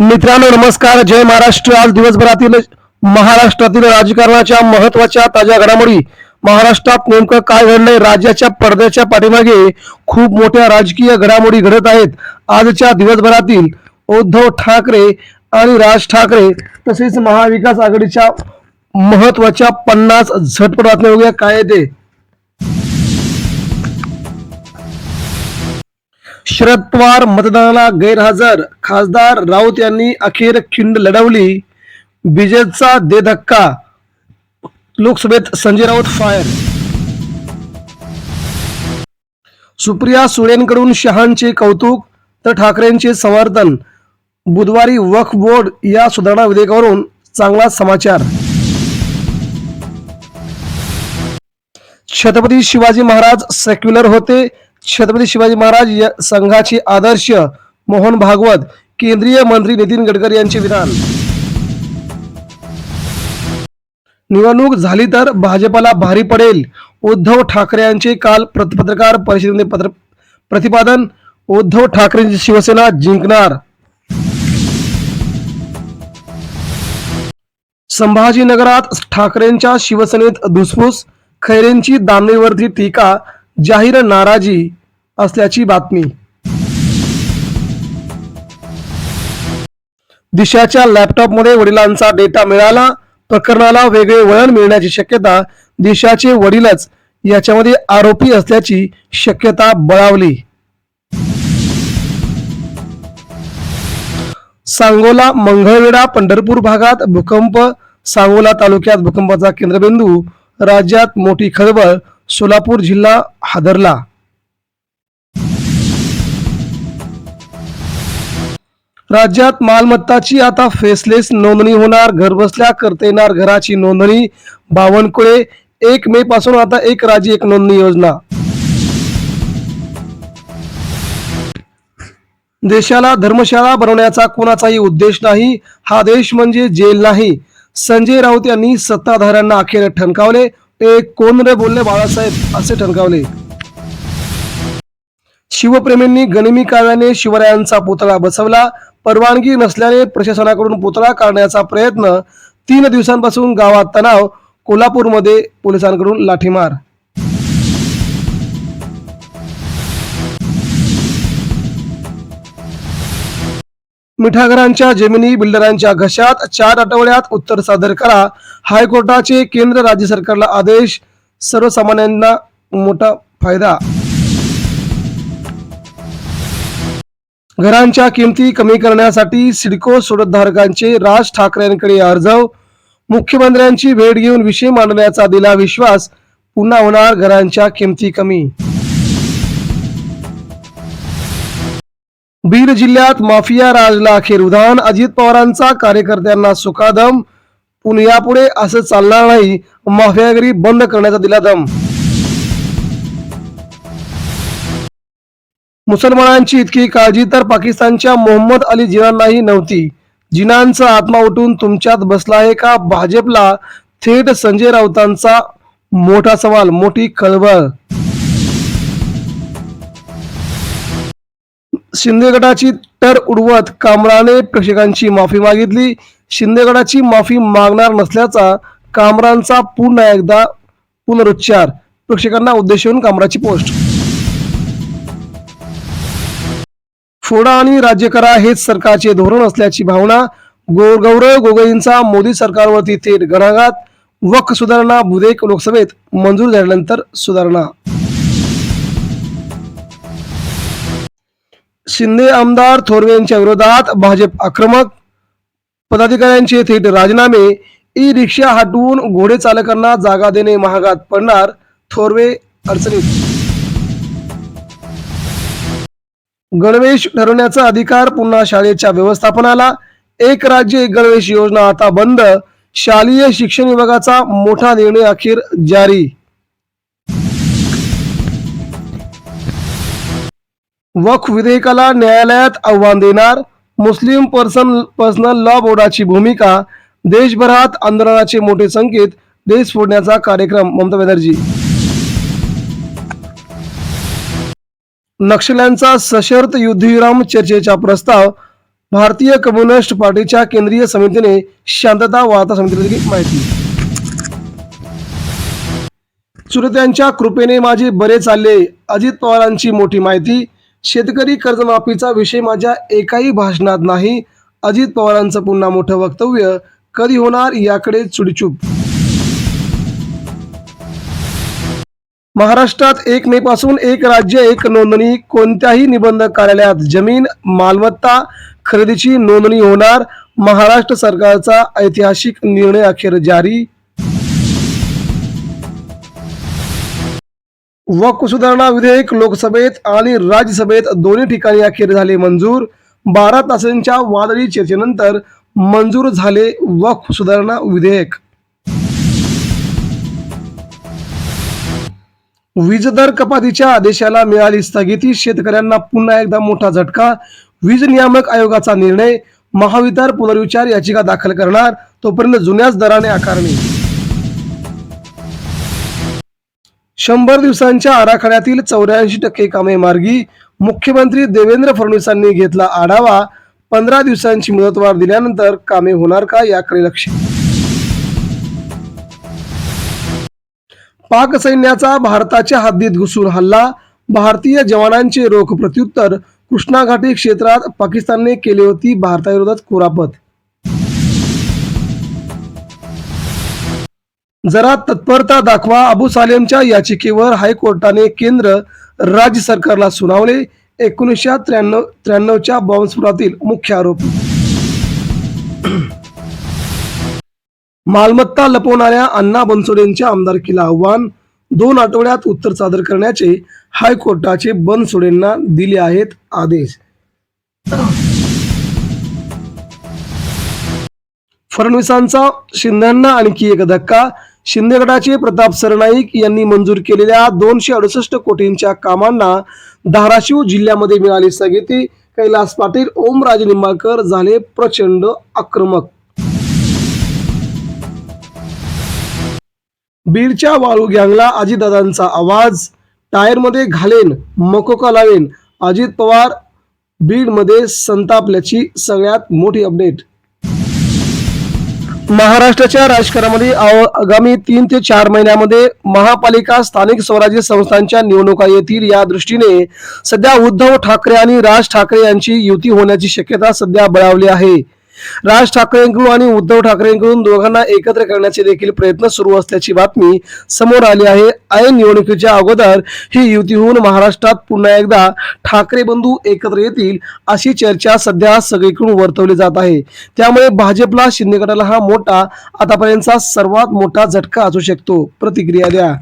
मित्रांनो नमस्कार. जय महाराष्ट्र. आज दिवसभरातील महाराष्ट्रातील राजकारणाच्या महत्त्वाच्या ताज्या घडामोडी. महाराष्ट्रात नेमकं काय घडलंय? राज्याच्या पडद्याच्या पाठीमागे खूप मोठ्या राजकीय घडामोडी घडत आहेत. आजच्या दिवसभरातील उद्धव ठाकरे आणि राज ठाकरे तसेच महाविकास आघाडीच्या महत्त्वाच्या पन्नास झटपट बातम्या बघूया. काय येते ते? शरद पवार मतदानाला गैरहजर. खासदार राऊत यांनी अखेर खिंड लढवली. विजेचा दे धक्का लोकसभेत संजय राऊत फायर. सुप्रिया सुळेंकडून शहांचे कौतुक तर ठाकरेंचे समर्थन. बुधवारी वक्फ बोर्ड या सुधारणा विधेयकावरून चांगला समाचार. छत्रपती शिवाजी महाराज सेक्युलर होते. छत्रपती शिवाजी महाराज या संघाचे आदर्श मोहन भागवत केंद्रीय मंत्री नितीन गडकरी यांचे विधान. निवडणूक झाली तर भाजपला भारी पडेल. उद्धव ठाकरे यांचे काल पत्रकार परिषदेमध्ये पत्र प्रतिपादन उद्धव ठाकरेंची शिवसेना जिंकणार. संभाजीनगरात ठाकरेंच्या शिवसेनेत धुसफूस खैरेंची दामणीवरती टीका जाहीर नाराजी असल्याची बातमी. दिशाच्या लॅपटॉपमध्ये वडिलांचा डेटा मिळाला प्रकरणाला वेगळे वळण मिळण्याची शक्यता दिशाचे वडीलच याच्यामध्ये आरोपी असल्याची शक्यता बळावली. सांगोला मंगळवेढा पंढरपूर भागात भूकंप सांगोला तालुक्यात भूकंपाचा केंद्रबिंदू राज्यात मोठी खळबळ सोलापूर जिल्हा हादरला. राज्यात मालमत्ताची आता फेसलेस नोंदणी होणार. घरबसल्या करता येणार घराची नोंदणी. बावनकुळे एक मे पासून आता एक राज्य एक नोंदणी योजना. देशाला धर्मशाळा बनवण्याचा कोणाचाही उद्देश नाही. हा देश म्हणजे जेल नाही. संजय राऊत यांनी सत्ताधाऱ्यांना अखेर ठणकावले. ते कोण रे बोलले बाळासाहेब? असे ठणकावले. शिवप्रेमींनी गणिमी काव्याने शिवरायांचा पुतळा बसवला. परवानगी नसल्याने प्रशासनाकडून पुतळा काढण्याचा प्रयत्न तीन दिवसांपासून गावात तणाव कोल्हापूरमध्ये पोलिसांकडून लाठीमार मिठागरांच्या जमिनी बिल्डरांच्या घशात चार आठवड्यात उत्तर सादर करा. हायकोर्टाचे केंद्र राज्य सरकारला आदेश. सर्वसामान्यांना मोठा फायदा. घरांच्या किमती कमी करण्यासाठी सिडको सोडतधारकांचे राज ठाकरेंकडे अर्ज मुख्यमंत्र्यांची भेट घेऊन विषय मांडण्याचा दिला विश्वास. पुन्हा होणार घरांच्या किमती कमी. बीड जिल्ह्यात माफिया राजला अखेर उधाण. अजित पवारांचा कार्यकर्त्यांना सुकादम. पण यापुढे असं चालणार नाही. माफियागिरी बंद करण्याचा दिला दम. मुसलमानांची इतकी काळजी तर पाकिस्तानच्या मोहम्मद अली जिनांनाही नव्हती. जिनांचा आत्मा उठून तुमच्यात बसला आहे का? भाजपला थेट संजय राऊतांचा मोठा सवाल मोठी खळबळ. शिंदे गटाची टर उडवत कामराने प्रेक्षकांची माफी मागितली. शिंदे गटाची माफी मागणार नसल्याचा कामरांचा पुन्हा एकदा पुनरुच्चार. प्रेक्षकांना उद्देशून कामराची पोस्ट. फोडा आणि राज्य करा हेच सरकारचे धोरण असल्याची भावना. गौरव गोगोईंचा मोदी सरकारवरती थेट घणाघात वक सुधारणा भुदेक लोकसभेत मंजूर झाल्यानंतर सुधारणा. शिंदे आमदार थोरवे यांच्या विरोधात भाजप आक्रमक. पदाधिकाऱ्यांचे थेट राजीनामे. ई रिक्षा हटवून घोडे चालकांना जागा देणे महागात पडणार. थोरवे अडचणीत. गणवेश ठरवण्याचा अधिकार पुन्हा शाळेच्या व्यवस्थापनाला. एक राज्य एक गणवेश योजना आता बंद. शालेय शिक्षण विभागाचा मोठा निर्णय अखेर जारी. वक्फ विधेयकाला न्यायालयात आव्हान देणार मुस्लिम पर्सन पर्सनल लॉ बोर्डाची भूमिका देशभरात आंदोलनाचे मोठे संकेत देश फोडण्याचा कार्यक्रम ममता बॅनर्जी. नक्षल्यांचा सशर्त युद्धविराम चर्चेचा प्रस्ताव भारतीय कम्युनिस्ट पार्टीच्या केंद्रीय समितीने शांतता वार्ता समितीला दिली माहिती. चुलत्यांच्या कृपेने माझे बरे चालले अजित पवारांची मोठी माहिती शेतकरी कर्जमाफीचा विषय माझ्या एकाही भाषणात नाही. अजित पवारांचं पुन्हा मोठं वक्तव्य. कधी होणार याकडे चुडचूप महाराष्ट्रात एक मे पासून एक राज्य एक नोंदणी. कोणत्याही निबंधक कार्यालयात जमीन मालमत्ता खरेदीची नोंदणी होणार. महाराष्ट्र सरकारचा ऐतिहासिक निर्णय अखेर जारी. वक्फ सुधारणा विधेयक लोकसभेत आणि राज्यसभेत दोन्ही ठिकाणी अखेर झाले मंजूर. बारा तासांच्या वादळी चर्चेनंतर मंजूर झाले वक्फ सुधारणा विधेयक. वीज दर कपातीच्या आदेशाला मिळाली स्थगिती शेतकऱ्यांना पुन्हा एकदा मोठा झटका. वीज नियामक आयोगाचा निर्णय महावितर पुनर्विचार याचिका दाखल करणार तोपर्यंत जुन्याच दराने आकारणी. शंभर दिवसांच्या आराखड्यातील चौऱ्याऐंशी टक्के कामे मार्गी मुख्यमंत्री देवेंद्र फडणवीसांनी घेतला आढावा. पंधरा दिवसांची मुदतवाढ दिल्यानंतर कामे होणार का याकडे लक्ष. पाक सैन्याचा भारताच्या हद्दीत घुसून हल्ला. भारतीय जवानांचे रोख प्रत्युत्तर. कृष्णा घाटी क्षेत्रात पाकिस्तानने केली होती भारताविरोधात कुरापत. जरा तत्परता दाखवा अबू सालेमच्या याचिकेवर हायकोर्टाने केंद्र राज्य सरकारला सुनावले. एकोणीसशे त्र्याण्णव त्र्याण्णवच्या बॉम्बस्फोटातील मुख्य आरोप. मालमत्ता लपवणाऱ्या अण्णा बनसोडेंच्या आमदारकीला आव्हान. दोन आठवड्यात उत्तर सादर करण्याचे हायकोर्टाचे बनसोडेंना दिले आहेत आदेश. फडणवीसांचा शिंदेंना आणखी एक धक्का. शिंदे गटाचे प्रताप सरनाईक यांनी मंजूर केलेल्या दोनशे अडुसष्ट कोटींच्या कामांना धाराशिव जिल्ह्यामध्ये मिळाली स्थगिती. कैलास पाटील ओमराजे निंबाळकर झाले प्रचंड आक्रमक. बीडच्या वाळू गँगला अजितदादांचा आवाज टायरमध्ये घालेन मकोका लावेन अजित पवार बीडमध्ये संतापल्याची सगळ्यात मोठी अपडेट. महाराष्ट्राच्या राजकारणामध्ये आगामी तीन ते चार महिन्यामध्ये महापालिका स्थानिक स्वराज्य संस्थांच्या निवडणुका येतील. या दृष्टीने सध्या उद्धव ठाकरे आणि राज ठाकरे यांची युती होण्याची शक्यता सध्या बळावली आहे. राज ठाकरेंकडून आणि उद्धव ठाकरेंकडून दोघांना एकत्र करण्याचे देखील प्रयत्न सुरू असल्याची बातमी समोर आली आहे. ऐन निवडणुकीच्या अगोदर ही युती होऊन महाराष्ट्रात पुन्हा एकदा ठाकरे बंधू एकत्र येतील अशी चर्चा सध्या सगळीकडून वर्तवली जात आहे. त्यामुळे भाजपला शिंदे गटाला हा मोठा आतापर्यंतचा सर्वात मोठा झटका असू शकतो. प्रतिक्रिया द्या.